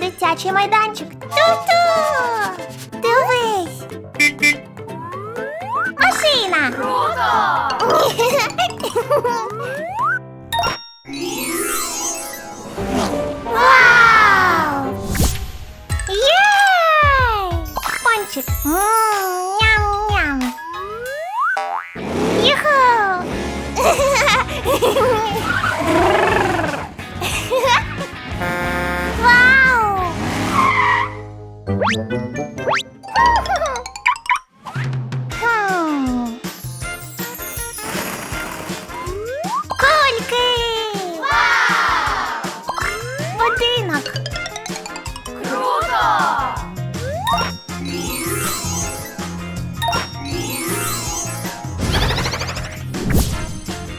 Дитячий майданчик. Ту-ту! Дивись! Машина! Вау! Єй! Пончик. М, Хм. Кульки! Будинок!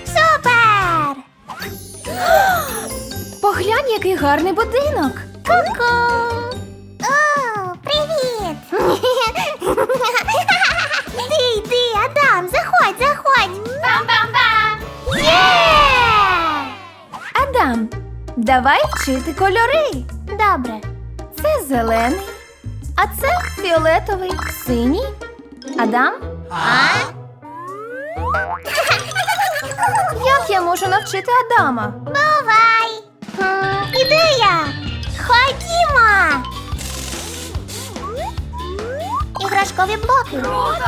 Супер! Поглянь, який гарний будинок. Ку-ку! Адам, давай вчити кольори. Добре. Це зелений, а це фіолетовий, синій. Адам, А? як я можу навчити Адама? Бувай! М, Ідея! Ходімо! Іграшкові блоки. Круто!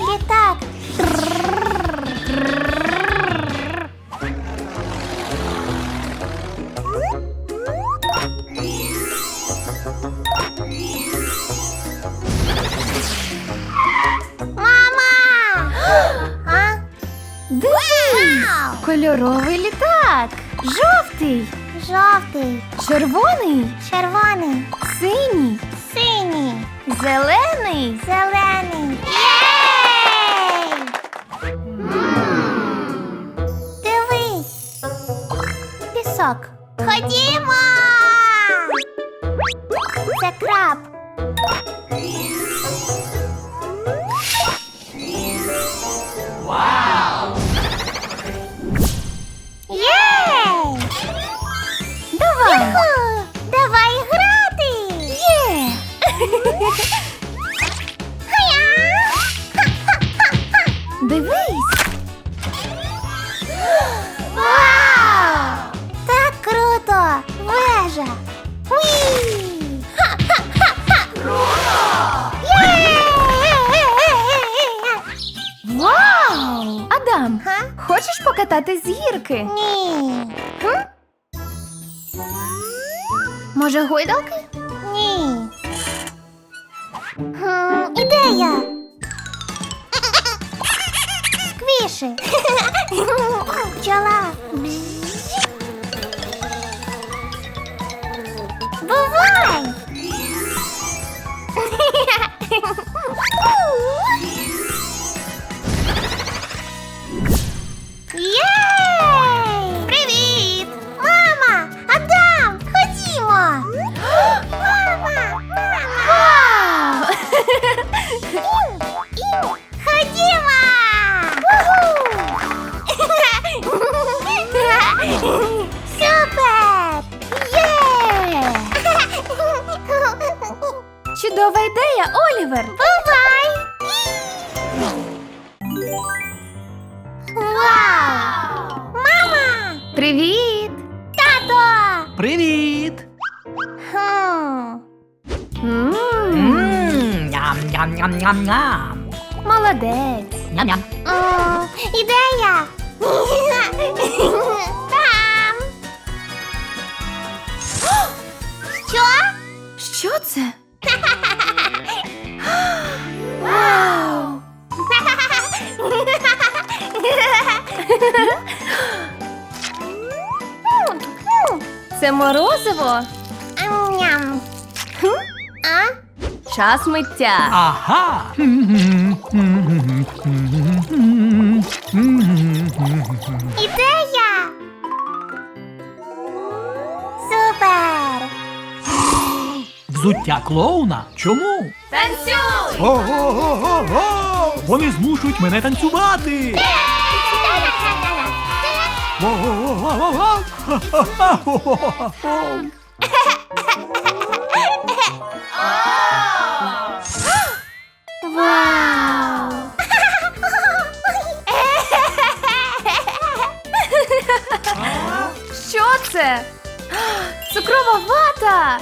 Літак. Кольоровий літак. Жовтий, Жовтий, червоний, червоний, синій, синій, зелений. зелений. Єй! Дивись. Пісок. Ходімо. Дивись. Вау! Так круто! Вежа! Уі! Вау! Адам, Га? хочеш покатати з гірки? Ні. Може, гойдалки? Ні. Хм, ідея. Сквіши. Пчола. Бувай! Олівер. Бувай! Вау! Мама! Привіт! Тато! Привіт! Хм. м Ням-ням-ням-ням-ням. Молодець. Ням-ням. М, Ідея! Там! Що? Що це? Це морозиво. Ням. А? Час миття. Ага. Ідея! Супер! Взуття клоуна? Чому? Танцюй! Ого-го-го-го! Вони змушують мене танцювати. Вау! Що це? Цукрова вата!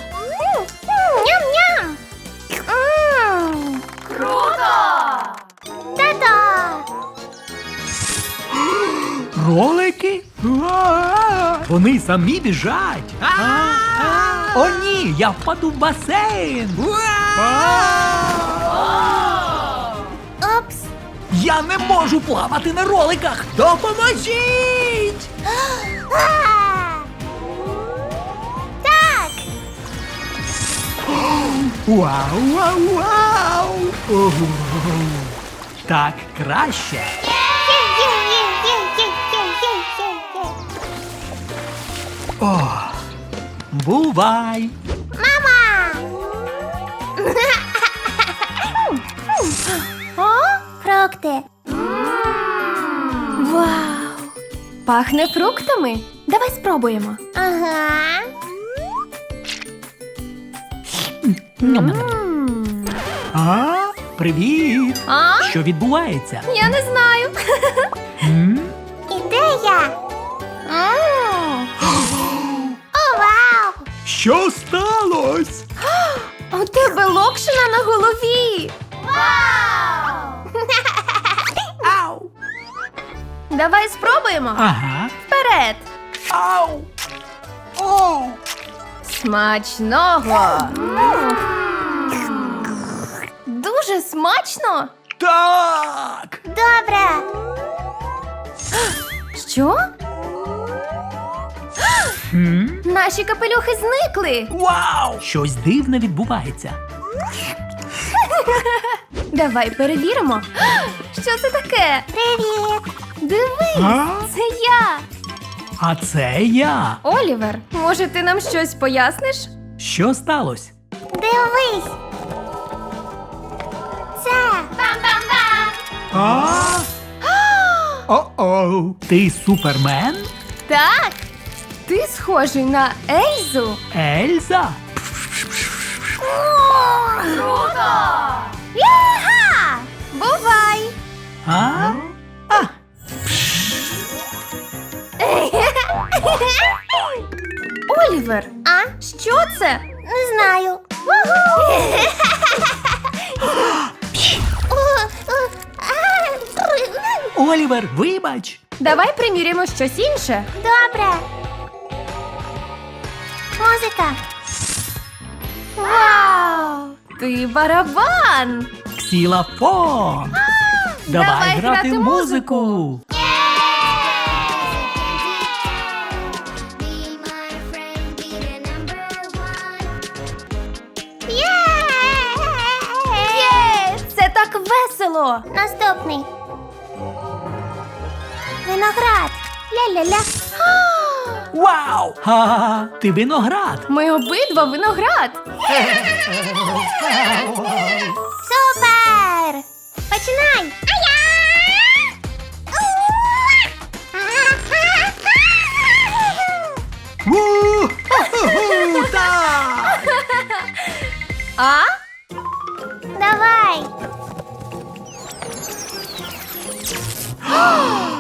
Вони самі біжать. О, ні, я впаду в басейн. Опс! Я не можу плавати на роликах. Допоможіть! Так! Вау, вау, вау! Ого. Так краще. О, бувай! Мама! О, Фрукти! вау! Пахне фруктами. Давай спробуємо. Ага! М. А, привіт! А? Що відбувається? Я не знаю. М? Ідея! Що сталося? У тебе локшина на голові. Вау! Ау! Давай спробуємо. Ага. Вперед. Ау! Оу! Смачного. Дуже смачно. Так! Добре! Що? Наші капелюхи зникли. Вау! Щось дивне відбувається. Давай перевіримо. Що це таке? Привіт! Дивись, А? це я. А це я. Олівер, може, ти нам щось поясниш? Що сталося? Дивись! Це! Бам-бам-бам! А? О-оу! Ти супермен? Так. Ти схожий на Ельзу. Ельза? Круто! Яха! Бувай! А? А, Олівер, А? що це? Не знаю. Олівер, вибач! Давай приміряємо щось інше. Добре. Музика. Вау! Ти барабан! Ксілафон! Давай, давай грати грати музику! Є! Це так весело! Наступний. Виноград. Ля-ля-ля. Вау! Ха-ха-ха! Ти виноград! Ми обидва виноград! Супер! Починай! А? Давай!